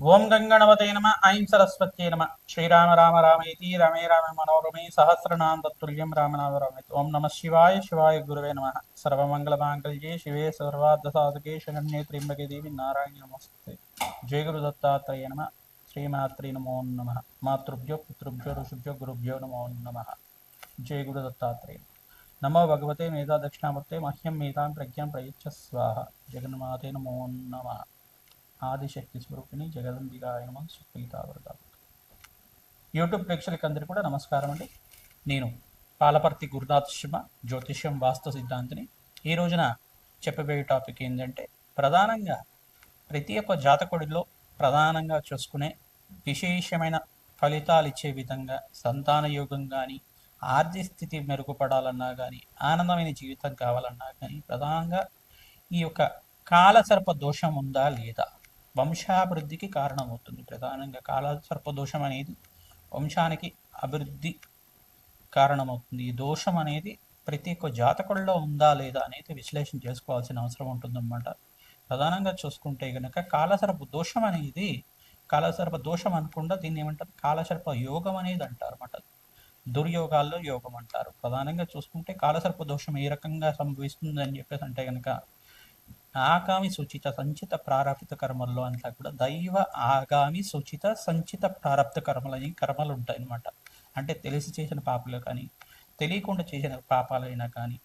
ఓం గంగణవతే నమ ఐం సరస్వత్యే నమ. శ్రీరామ రామ రామేతి రమే రామ మనోరమే సహస్రనామ తత్తుల్యం రామనామ రామేతి ఓం నమ శివాయ శివాయ గురువే నమ. సర్వమంగళమాంగళ్యే శివే సర్వార్థ సాధకే శరణ్యే త్రింబకే దేవి నారాయణ నమస్తే. జయ గురు దత్తాత్రేయ నమ. శ్రీమాత్రి నమో నమ. మాతృభ్యో పితృభ్యో ఋషుభ్యో గురుభ్యో నమో నమ. జయ గురు దత్తాత్రేయ నమో భగవతే మేధా దక్షిణామూర్తే మహ్యం మేధాం ప్రజ్ఞాం ప్రయుచ్చ స్వాహ. జగన్మాతే నమో నమ. ఆదిశక్తి స్వరూపిణి జగదంబికాయ నమ సుప్రీతావృత యూట్యూబ్ ప్రేక్షకులందరికీ కూడా నమస్కారం అండి. నేను పాలపర్తి గురునాథ్ శివ జ్యోతిష్యం వాస్తు సిద్ధాంతిని. ఈ రోజున చెప్పబోయే టాపిక్ ఏంటంటే ప్రధానంగా ప్రతి ఒక్క జాతకుడిలో ప్రధానంగా చూసుకునే విశేషమైన ఫలితాలు ఇచ్చే విధంగా సంతాన యోగం కానీ ఆర్థిక స్థితి మెరుగుపడాలన్నా కానీ ఆనందమైన జీవితం కావాలన్నా కానీ ప్రధానంగా ఈ యొక్క కాలసర్ప దోషం ఉందా లేదా? వంశాభివృద్ధికి కారణమవుతుంది. ప్రధానంగా కాలసర్ప దోషం అనేది వంశానికి అభివృద్ధి కారణమవుతుంది. ఈ దోషం అనేది ప్రతి ఒక్క జాతకుల్లో ఉందా లేదా అనేది విశ్లేషణ చేసుకోవాల్సిన అవసరం ఉంటుందన్నమాట. ప్రధానంగా చూసుకుంటే కనుక కాలసర్ప దోషం అనేది కాలసర్ప దోషం అనకుండా దీన్ని ఏమంటారు? కాలసర్ప యోగం అనేది అంటారు అన్నమాట దుర్యోగాల్లో యోగం అంటారు. ప్రధానంగా చూసుకుంటే కాలసర్ప దోషం ఏ రకంగా సంభవిస్తుంది అని చెప్పేసి అంటే కనుక ఆగామి సూచిత సంచిత ప్రారంభిత కర్మల్లో అంతా కూడా దైవ ఆగామి సూచిత సంచిత ప్రారంభ కర్మలు అని కర్మలు ఉంటాయి అన్నమాట. అంటే తెలిసి చేసిన పాపాలు కానీ తెలియకుండా చేసిన పాపాలైనా కానీ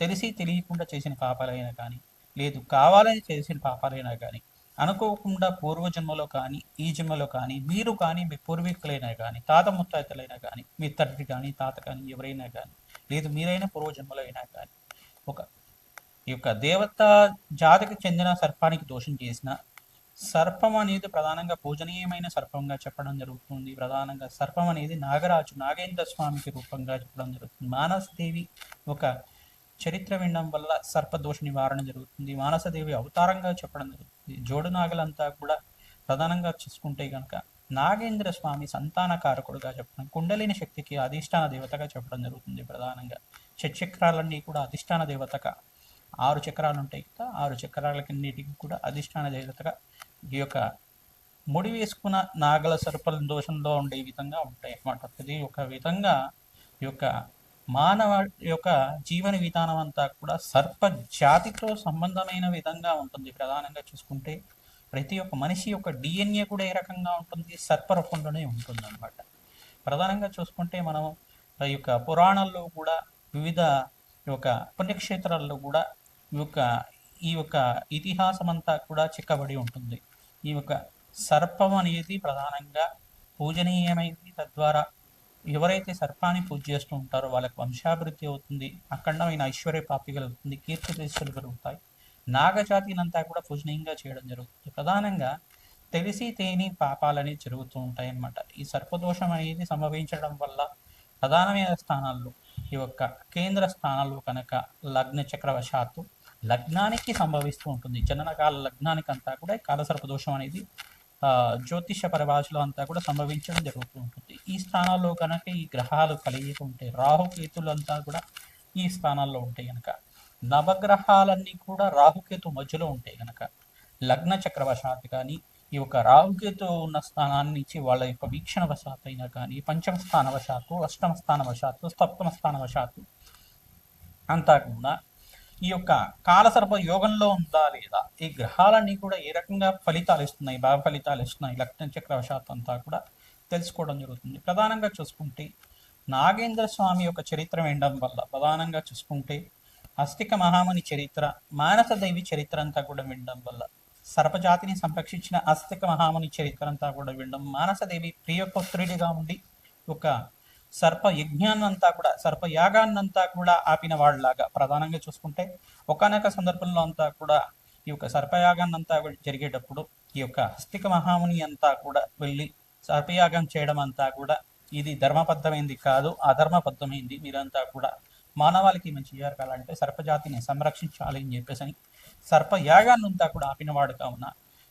తెలిసి తెలియకుండా చేసిన పాపాలైనా కానీ లేదు కావాలని చేసిన పాపాలైనా కానీ అనుకోకుండా పూర్వజన్మలో కానీ ఈ జన్మలో కానీ మీరు కానీ మీ పూర్వీకులైనా కానీ తాత ముత్తాతలైనా కానీ మీ తండ్రి కానీ తాత కానీ ఎవరైనా కానీ లేదు మీరైనా పూర్వజన్మలో అయినా కానీ ఒక ఈ యొక్క దేవత జాతికి చెందిన సర్పానికి దోషం చేసిన సర్పం అనేది ప్రధానంగా పూజనీయమైన సర్పంగా చెప్పడం జరుగుతుంది. ప్రధానంగా సర్పం అనేది నాగరాజు నాగేంద్ర స్వామికి రూపంగా చెప్పడం జరుగుతుంది. మానసదేవి ఒక చరిత్ర వినడం వల్ల సర్పదోష నివారణ జరుగుతుంది. మానసదేవి అవతారంగా చెప్పడం జరుగుతుంది. జోడు నాగలంతా కూడా ప్రధానంగా చూసుకుంటే కనుక నాగేంద్ర స్వామి సంతాన కారకుడుగా చెప్పడం కుండలిని శక్తికి అధిష్టాన దేవతగా చెప్పడం జరుగుతుంది ప్రధానంగా. చక్రాలన్నీ కూడా అధిష్టాన దేవతగా ఆరు చక్రాలు ఉంటాయి కదా ఆరు చక్రాలకన్నిటికి కూడా అధిష్టాన దేవతగా ఈ యొక్క ముడి వేసుకున్న నాగల సర్పల దోషంలో ఉండే విధంగా ఉంటాయి అన్నమాట. ఇది ఒక విధంగా ఈ యొక్క మానవ యొక్క జీవన విధానం అంతా కూడా సర్ప జాతితో సంబంధమైన విధంగా ఉంటుంది. ప్రధానంగా చూసుకుంటే ప్రతి ఒక్క మనిషి యొక్క డిఎన్ఏ కూడా ఏ రకంగా ఉంటుంది? సర్ప రూపంలోనే ఉంటుంది అనమాట ప్రధానంగా చూసుకుంటే మనం ఈ యొక్క పురాణాల్లో కూడా వివిధ ఈ యొక్క పుణ్యక్షేత్రాల్లో కూడా ఈ యొక్క ఈ యొక్క ఇతిహాసం అంతా కూడా చిక్కబడి ఉంటుంది. ఈ యొక్క సర్పం అనేది ప్రధానంగా పూజనీయమైంది. తద్వారా ఎవరైతే సర్పాన్ని పూజ చేస్తూ ఉంటారో వాళ్ళకి వంశాభివృద్ధి అవుతుంది. అఖండమైన ఐశ్వర్య ప్రాప్తి కలుగుతుంది. కీర్తి ప్రతిష్టలు కలుగుతాయి నాగజాతినంతా కూడా పూజనీయంగా చేయడం జరుగుతుంది. ప్రధానంగా తెలిసి తేని పాపాలని జరుగుతూ ఉంటాయి అన్నమాట ఈ సర్పదోషం అనేది సంభవించడం వల్ల ప్రధానమైన స్థానాల్లో ఈ యొక్క కేంద్ర స్థానాల్లో కనుక లగ్న చక్రవశాత్తు లగ్నానికి సంభవిస్తూ ఉంటుంది. జననకాల లగ్నానికి అంతా కూడా కాలసర్ప దోషం అనేది జ్యోతిష పరిభాషలో అంతా కూడా సంభవించడం జరుగుతూ ఉంటుంది. ఈ స్థానాల్లో కనుక ఈ గ్రహాలు కలిగి ఉంటే రాహుకేతులు అంతా కూడా ఈ స్థానాల్లో ఉంటాయి కనుక నవగ్రహాలన్నీ కూడా రాహుకేతు మధ్యలో ఉంటాయి కనుక లగ్న చక్రవశాత్తు కానీ ఈ యొక్క రాహుకేతు ఉన్న స్థానాన్ని ఇచ్చి వాళ్ళ యొక్క వీక్షణ వశాత్తు అయినా కానీ పంచమ స్థాన వశాత్తు అష్టమ స్థాన వశాత్తు సప్తమ స్థాన వశాత్తు అంతా కూడా ఈ యొక్క కాలసర్ప యోగంలో ఉందా లేదా? ఈ గ్రహాలన్నీ కూడా ఏ రకంగా ఫలితాలు ఇస్తున్నాయి? బాగా ఫలితాలు ఇస్తున్నాయి? లగ్న చక్రవశాత్తు అంతా కూడా తెలుసుకోవడం జరుగుతుంది. ప్రధానంగా చూసుకుంటే నాగేంద్ర స్వామి యొక్క చరిత్ర వినడం వల్ల ప్రధానంగా చూసుకుంటే అస్తిక మహాముని చరిత్ర మానస దైవి చరిత్ర అంతా కూడా వినడం వల్ల సర్పజాతిని సంరక్షించిన అస్తిక మహాముని చరిత్ర అంతా కూడా వినడం మానసదేవి ప్రియపుత్రుడిగా ఉండి ఒక సర్ప యజ్ఞాన్నంతా కూడా సర్ప యాగాన్నంతా కూడా ఆపిన వాళ్ళలాగా ప్రధానంగా చూసుకుంటే ఒకనొక సందర్భంలో అంతా కూడా ఈ యొక్క సర్పయాగాన్నంతా జరిగేటప్పుడు ఈ యొక్క హస్తిక మహాముని అంతా కూడా వెళ్ళి సర్పయాగం చేయడం అంతా కూడా ఇది ధర్మబద్ధమైంది కాదు అధర్మబద్ధమైంది. మీరంతా కూడా మానవాళికి మంచి జరగాలంటే సర్పజాతిని సంరక్షించాలి అని చెప్పేసి అని సర్పయాగాన్నంతా కూడా ఆపినవాడు కావున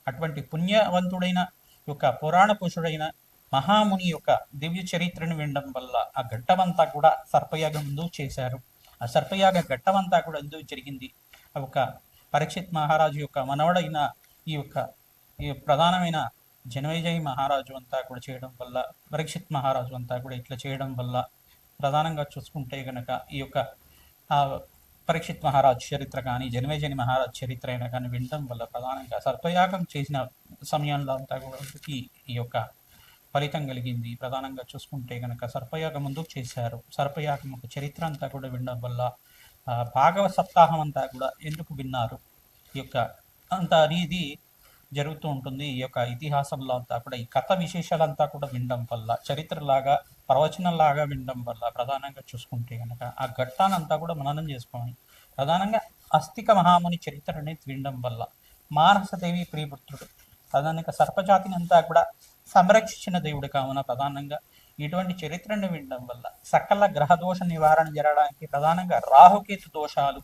అటువంటి పుణ్యవంతుడైన యొక్క పురాణ పురుషుడైన మహాముని యొక్క దివ్య చరిత్రను వినడం వల్ల ఆ ఘట్టమంతా కూడా సర్పయాగం ఎందుకు చేశారు. ఆ సర్పయాగ ఘట్టమంతా కూడా ఎందుకు జరిగింది. ఒక పరీక్షిత్ మహారాజు యొక్క మనవడైన ఈ యొక్క ఈ ప్రధానమైన జనమేజయ మహారాజు అంతా కూడా చేయడం వల్ల పరీక్షిత్ మహారాజు అంతా కూడా ఇట్లా చేయడం వల్ల ప్రధానంగా చూసుకుంటే గనక ఈ యొక్క పరీక్షిత్ మహారాజ్ చరిత్ర కానీ జనమేజని మహారాజ్ చరిత్ర అయినా కానీ వినడం వల్ల ప్రధానంగా సర్పయాగం చేసిన సమయంలో అంతా కూడా ఈ యొక్క ఫలితం కలిగింది. ప్రధానంగా చూసుకుంటే కనుక సర్పయాగం ముందు చేశారు. సర్పయాగం యొక్క చరిత్ర అంతా కూడా వినడం వల్ల భాగవ సప్తాహం అంతా కూడా ఎందుకు విన్నారు? ఈ యొక్క అంత అనేది జరుగుతూ ఉంటుంది. ఈ యొక్క ఇతిహాసంలో అంతా కూడా ఈ కథ విశేషాలంతా కూడా వినడం వల్ల చరిత్రలాగా ప్రవచనంలాగా వినడం వల్ల ప్రధానంగా చూసుకుంటే కనుక ఆ ఘట్టానంతా కూడా మననం చేసుకోవాలి. ప్రధానంగా అస్థిక మహాముని చరిత్ర అనేది వినడం వల్ల మానసదేవి ప్రియపుత్రుడు ప్రధానంగా సర్పజాతిని అంతా కూడా సంరక్షించిన దేవుడు కావున ప్రధానంగా ఇటువంటి చరిత్రను వినడం వల్ల సకల గ్రహ దోష నివారణ జరగడానికి ప్రధానంగా రాహుకేతు దోషాలు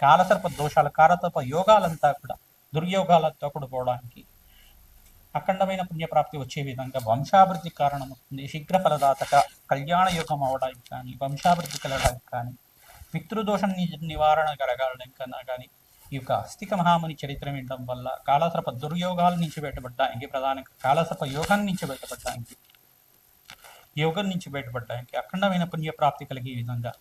కాలసర్ప దోషాలు కాలసర్ప యోగాలంతా కూడా దుర్యోగాలతో కూడుకోవడానికి అఖండమైన పుణ్యప్రాప్తి వచ్చే విధంగా వంశాభివృద్ధి కారణమవుతుంది శీఘ్ర ఫలదాతక కళ్యాణ యోగం అవడానికి కానీ వంశాభివృద్ధి కలగడానికి కానీ పితృదోషం నివారణ కలగడానికి కన్నా కానీ ఈ యొక్క అస్థిక మహాముని చరిత్ర వినడం వల్ల కాలసర్ప దుర్యోగాల నుంచి బయటపడడానికి ప్రధానంగా కాలసర్ప యోగం నుంచి బయటపడడానికి యోగం నుంచి బయటపడడానికి అఖండమైన పుణ్యప్రాప్తి కలిగే విధంగా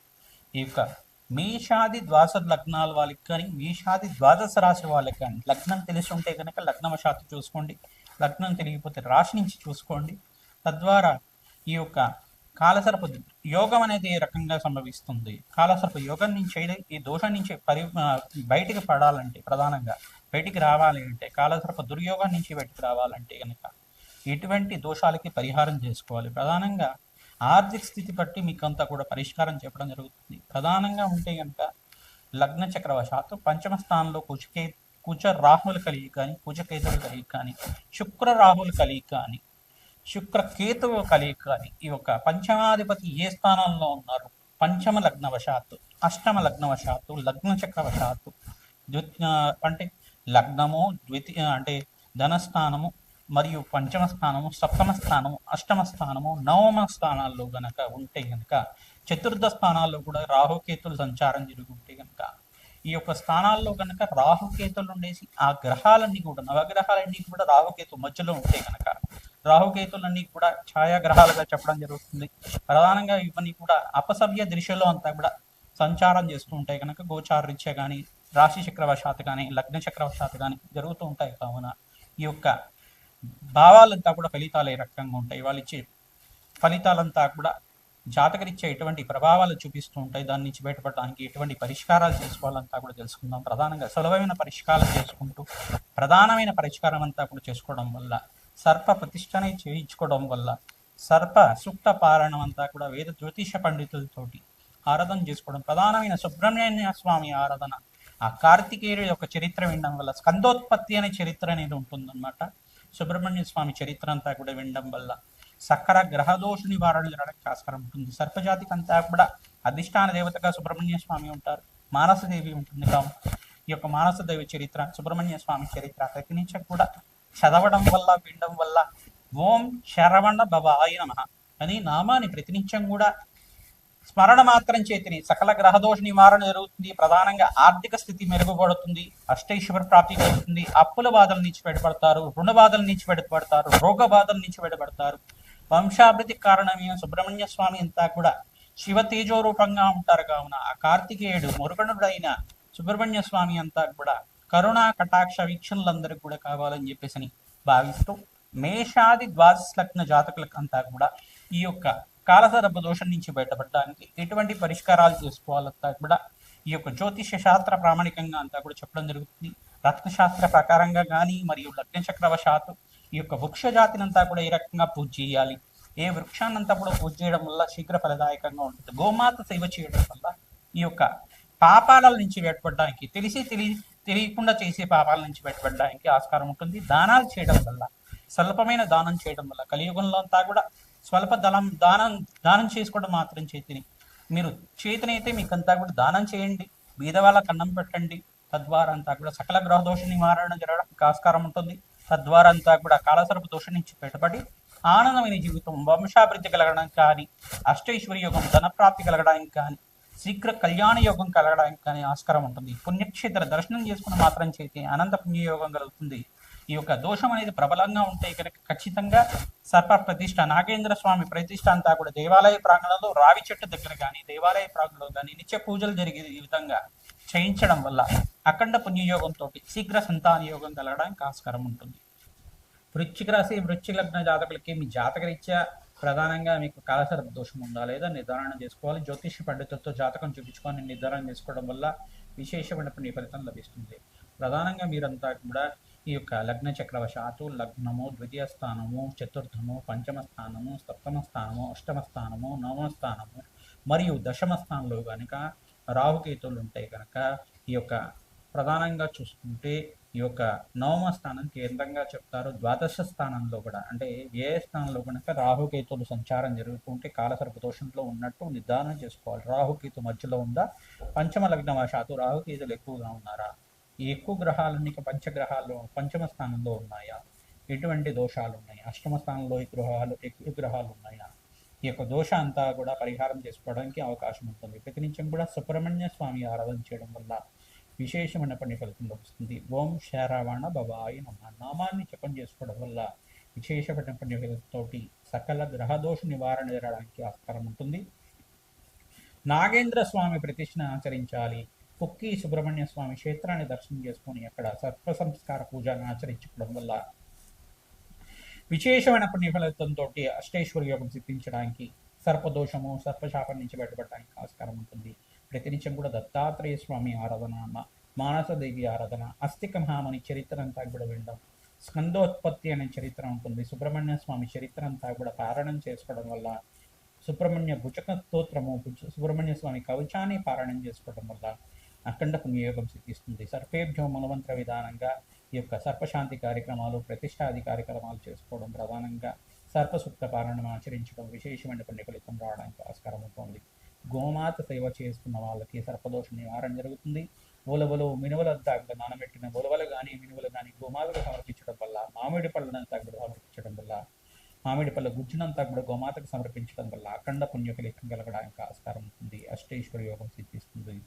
ఈ యొక్క మేషాది ద్వాదశ లగ్నాల వాళ్ళకి కానీ మేషాది ద్వాదశ రాశి వాళ్ళకి కానీ లగ్నం తెలిసి ఉంటే కనుక లగ్నవశాత్తు చూసుకోండి. లగ్నం తెలియకపోతే రాశి నుంచి చూసుకోండి. తద్వారా ఈ యొక్క కాలసర్ప యోగం అనేది ఏ రకంగా సంభవిస్తుంది? కాలసర్ప యోగం నుంచి అయితే ఈ దోషం నుంచి పరి బయటికి పడాలంటే ప్రధానంగా బయటికి రావాలి అంటే కాలసర్ప దుర్యోగం నుంచి బయటికి రావాలంటే కనుక ఎటువంటి దోషాలకి పరిహారం చేసుకోవాలి? ప్రధానంగా ఆర్థిక స్థితి బట్టి మీకు అంతా కూడా పరిష్కారం చెప్పడం జరుగుతుంది. ప్రధానంగా ఉంటే కనుక లగ్న చక్రవశాత్తు పంచమ స్థానంలో కుచకే కుచ రాహుల కలిగి కానీ కుచకేతులు కలిగి కానీ శుక్ర రాహుల కలిగి కానీ శుక్ర కేతువు కలిగి కానీ ఈ యొక్క పంచమాధిపతి ఏ స్థానంలో ఉన్నారు? పంచమ లగ్నవశాత్తు అష్టమ లగ్నవశాత్తు లగ్న చక్రవశాత్తు ద్వితీయ అంటే లగ్నము ద్వితీయ అంటే ధనస్థానము మరియు పంచమ స్థానము సప్తమ స్థానము అష్టమ స్థానము నవమ స్థానాల్లో గనక ఉంటే గనక చతుర్థ స్థానాల్లో కూడా రాహుకేతులు సంచారం జరుగుంటే గనక ఈ యొక్క స్థానాల్లో గనక రాహుకేతులు ఉండేసి ఆ గ్రహాలన్నీ కూడా నవగ్రహాలన్నీ కూడా రాహుకేతు మధ్యలో ఉంటే గనక రాహుకేతులన్నీ కూడా ఛాయాగ్రహాలుగా చెప్పడం జరుగుతుంది. ప్రధానంగా ఇవన్నీ కూడా అపసవ్య దృశ్యలో అంతా కూడా సంచారం చేస్తూ ఉంటాయి కనుక గోచారరీత్యా కానీ రాశి చక్రవశాత్ కానీ లగ్న చక్రవశాత్ కానీ జరుగుతూ ఉంటాయి కావున ఈ యొక్క భావాలంతా కూడా ఫలితాలు ఏ రకంగా ఉంటాయి. వాళ్ళు ఇచ్చే ఫలితాలంతా కూడా జాతకరిచ్చే ఎటువంటి ప్రభావాలు చూపిస్తూ ఉంటాయి. దాని నుంచి బయటపడడానికి ఎటువంటి పరిష్కారాలు చేసుకోవాలంతా కూడా తెలుసుకుందాం. ప్రధానంగా సులభమైన పరిష్కారాలు చేసుకుంటూ ప్రధానమైన పరిష్కారం అంతా కూడా చేసుకోవడం వల్ల సర్ప ప్రతిష్టని చేయించుకోవడం వల్ల సర్ప సుక్త పారాయణం అంతా కూడా వేద జ్యోతిష పండితులతోటి ఆరాధన చేసుకోవడం ప్రధానమైన సుబ్రహ్మణ్య స్వామి ఆరాధన ఆ కార్తికేయుడి యొక్క చరిత్ర వినడం వల్ల స్కందోత్పత్తి అనే చరిత్ర అనేది ఉంటుందన్నమాట. సుబ్రహ్మణ్య స్వామి చరిత్ర అంతా కూడా వినడం వల్ల సక్కర గ్రహదోష నివారణ జరగడానికి ఆస్కారం ఉంటుంది. సర్పజాతికి అంతా కూడా అధిష్టాన దేవతగా సుబ్రహ్మణ్య స్వామి ఉంటారు. మానసదేవి ఉంటుంది కావున ఈ యొక్క మానసదేవి చరిత్ర సుబ్రహ్మణ్య స్వామి చరిత్ర ప్రతి నుంచి కూడా చదవడం వల్ల వినడం వల్ల ఓం శరవణ భవాయ నమ అని నామాన్ని ప్రతినిత్యం కూడా స్మరణ మాత్రం చేతిని సకల గ్రహదోష నివారణ జరుగుతుంది. ప్రధానంగా ఆర్థిక స్థితి మెరుగుపడుతుంది. అష్టైశ్వర ప్రాప్తి కలుగుతుంది. అప్పుల బాధల నుంచి బయటపడతారు. రుణ బాధల నుంచి బయటపడతారు. రోగ బాధల నుంచి బయటపడతారు. వంశాభివృద్ధి కారణమైన సుబ్రహ్మణ్య స్వామి అంతా కూడా శివ తేజో రూపంగా ఉంటారు కావున ఆ కార్తికేయుడు మురుగనుడైన సుబ్రహ్మణ్య స్వామి అంతా కూడా కరుణా కటాక్ష వీక్షణలందరికీ కూడా కావాలని చెప్పేసి భావిస్తూ మేషాది ద్వాదశ లగ్న జాతకులకు అంతా కూడా ఈ యొక్క కాలసర్ప దోషం నుంచి బయటపడడానికి ఎటువంటి పరిష్కారాలు చేసుకోవాలంతా కూడా ఈ యొక్క జ్యోతిష శాస్త్ర ప్రామాణికంగా అంతా కూడా చెప్పడం జరుగుతుంది. రత్నశాస్త్ర ప్రకారంగా కానీ మరియు లగ్న చక్రవశాత్తు ఈ యొక్క వృక్ష జాతినంతా కూడా ఏ రకంగా పూజ చేయాలి? ఏ వృక్షాన్నంతా కూడా పూజ చేయడం వల్ల శీఘ్ర ఫలదాయకంగా ఉంటుంది. గోమాత సేవ చేయడం వల్ల ఈ యొక్క పాపాల నుంచి బయటపడడానికి తెలిసి తెలియ తెలియకుండా చేసే పాపాల నుంచి బయటపడడానికి ఆస్కారం ఉంటుంది. దానాలు చేయడం వల్ల స్వల్పమైన దానం చేయడం వల్ల కలియుగంలో అంతా కూడా స్వల్ప దళం దానం దానం చేసుకోవడం మాత్రం చేతిని. మీరు చేతినైతే మీకు అంతా కూడా దానం చేయండి. బీద వాళ్ళకి అన్నం పెట్టండి. తద్వారా అంతా కూడా సకల గ్రహదోష నివారణ జరగడానికి ఆస్కారం ఉంటుంది. తద్వారా అంతా కూడా కాలసర్ప దోషం నుంచి బయటపడి ఆనందమైన జీవితం వంశాభివృద్ధి కలగడానికి కానీ అష్టైశ్వర్య యోగం ధనప్రాప్తి కలగడానికి కానీ శీఘ్ర కళ్యాణ యోగం కలగడానికి కానీ ఆస్కారం ఉంటుంది. పుణ్యక్షేత్ర దర్శనం చేసుకుని మాత్రం చేతి అనంత పుణ్యయోగం కలుగుతుంది. ఈ యొక్క దోషం అనేది ప్రబలంగా ఉంటే కనుక ఖచ్చితంగా సర్ప ప్రతిష్ట నాగేంద్ర స్వామి ప్రతిష్ట అంతా కూడా దేవాలయ ప్రాంగణంలో రావి చెట్టు దగ్గర కానీ దేవాలయ ప్రాంగణంలో కానీ నిత్య పూజలు జరిగే ఈ విధంగా చేయించడం వల్ల అఖండ పుణ్యయోగంతో శీఘ్ర సంతాన యోగం కలగడానికి ఆస్కారం ఉంటుంది. వృశ్చిక రాశి వృశ్చిక లగ్న జాతకులకి మీ జాతకరీత్యా ప్రధానంగా మీకు కాలసర్ప దోషం ఉందా లేదా నిర్ధారణ చేసుకోవాలి. జ్యోతిష పండితులతో జాతకం చూపించుకొని నిర్ధారణ చేసుకోవడం వల్ల విశేషమైన పుణ్య ఫలితం లభిస్తుంది. ప్రధానంగా మీరంతా కూడా ఈ యొక్క లగ్న చక్రవశాత్తు లగ్నము ద్వితీయ స్థానము చతుర్థము పంచమ స్థానము సప్తమ స్థానము అష్టమ స్థానము నవమ స్థానము మరియు దశమ స్థానంలో కనుక రాహుకేతువులు ఉంటాయి కనుక ఈ యొక్క ప్రధానంగా చూసుకుంటే ఈ యొక్క నవమ స్థానం కేంద్రంగా చెప్తారు. ద్వాదశ స్థానంలో కూడా అంటే ఏ స్థానంలో కనుక రాహుకేతువులు సంచారం జరుగుతుంటే కాలసర్ప దోషంలో ఉన్నట్టు నిర్ధారణ చేసుకోవాలి. రాహుకేతు మధ్యలో ఉందా? పంచమ లగ్న వశాత్తు రాహుకేతులు ఎక్కువగా ఉన్నారా? ఈ ఎక్కువ గ్రహాలన్నీ పంచగ్రహాలు పంచమ స్థానంలో ఉన్నాయా? ఎటువంటి దోషాలు ఉన్నాయి అష్టమ స్థానంలో ఈ గ్రహాలు ఎక్కువ గ్రహాలు ఉన్నాయా ఈ యొక్క దోష అంతా కూడా పరిహారం చేసుకోవడానికి అవకాశం ఉంటుంది. ప్రతి కూడా సుబ్రహ్మణ్య స్వామి ఆరాధన చేయడం వల్ల విశేషమైన పని ఫలితం లభిస్తుంది. ఓం శారావణ భవాయి నమ. నామాన్ని జపం చేసుకోవడం వల్ల విశేషమైన పని ఫలితంతోటి సకల గ్రహదోష నివారణ జరగడానికి ఆస్కారం ఉంటుంది. నాగేంద్ర స్వామి ప్రతిష్ట ఆచరించాలి. కుక్కి సుబ్రహ్మణ్య స్వామి క్షేత్రాన్ని దర్శనం చేసుకొని అక్కడ సర్ప సంస్కార పూజను ఆచరించుకోవడం వల్ల విశేషమైన పుణ్యఫలితంతో అష్టేశ్వర యోగం సిద్ధించడానికి సర్పదోషము సర్పశాపం నుంచి బయటపడడానికి ఆస్కారం ఉంటుంది. ప్రతినిత్యం కూడా దత్తాత్రేయ స్వామి ఆరాధన మానసదేవి ఆరాధన అస్థిక మహామని చరిత్ర అంతా కూడా వినడం స్కందోత్పత్తి అనే చరిత్ర ఉంటుంది. సుబ్రహ్మణ్య స్వామి చరిత్ర అంతా కూడా పారాయణం చేసుకోవడం వల్ల సుబ్రహ్మణ్య భుజక స్తోత్రము సుబ్రహ్మణ్య స్వామి కవచాన్ని పారాయణం చేసుకోవడం వల్ల అఖండ పుణ్యయోగం సిద్ధిస్తుంది. సర్పేభ్యో మూలమంత్ర విధానంగా ఈ యొక్క సర్పశాంతి కార్యక్రమాలు ప్రతిష్టాది కార్యక్రమాలు చేసుకోవడం ప్రధానంగా సర్పసూక్త పారాయణం ఆచరించడం విశేషమైన పుణ్య ఫలితం రావడానికి ఆస్కారం ఉంటుంది గోమాత సేవ చేసుకున్న వాళ్ళకి సర్పదోష నివారణ జరుగుతుంది. ఉలవలు మినువల కూడా నానబెట్టిన ఉలవలు కానీ మినువలు కానీ గోమాతకు సమర్పించడం వల్ల మామిడి పళ్ళనంతా కూడా సమర్పించడం వల్ల మామిడి పళ్ళ గుజ్జునంతా కూడా గోమాతకు సమర్పించడం వల్ల అఖండ పుణ్య ఫలితం కలగడానికి ఆస్కారం ఉంటుంది. అష్టేశ్వర యోగం సిద్ధిస్తుంది.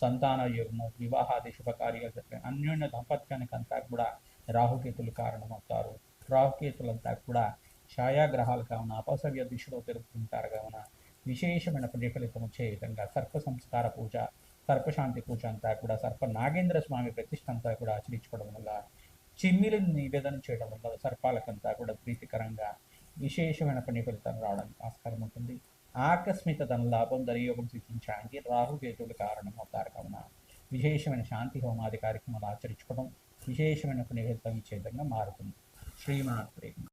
సంతాన యోగము వివాహాది శుభకార్యాలు జరిగిన అన్యోన్య దాంపత్యానికి అంతా కూడా రాహుకేతులు కారణమవుతారు. రాహుకేతులంతా కూడా ఛాయాగ్రహాలు కావున అపసవ్య దిశలో తిరుగుతుంటారు కావున విశేషమైన ప్రతిఫలితం వచ్చే విధంగా సర్ప సంస్కార పూజ సర్పశాంతి పూజ అంతా కూడా సర్ప నాగేంద్ర స్వామి ప్రతిష్ట అంతా కూడా ఆచరించుకోవడం వల్ల చిమ్మిలిని నివేదన చేయడం వల్ల సర్పాలకంతా కూడా ప్రీతికరంగా విశేషమైన పని ఫలితాలు రావడానికి ఆస్కారం ఉంటుంది. ఆకస్మిక ధన లాభం ధనయోగం సిద్ధించడానికి రాహుకేతువులు కారణం అవుతారు కావున. విశేషమైన శాంతి హోమాది కార్యక్రమాలు ఆచరించుకోవడం విశేషమైన పుణ్య ఫలితం ఇచ్చే విధంగా మారుతుంది. శ్రీమాత్రే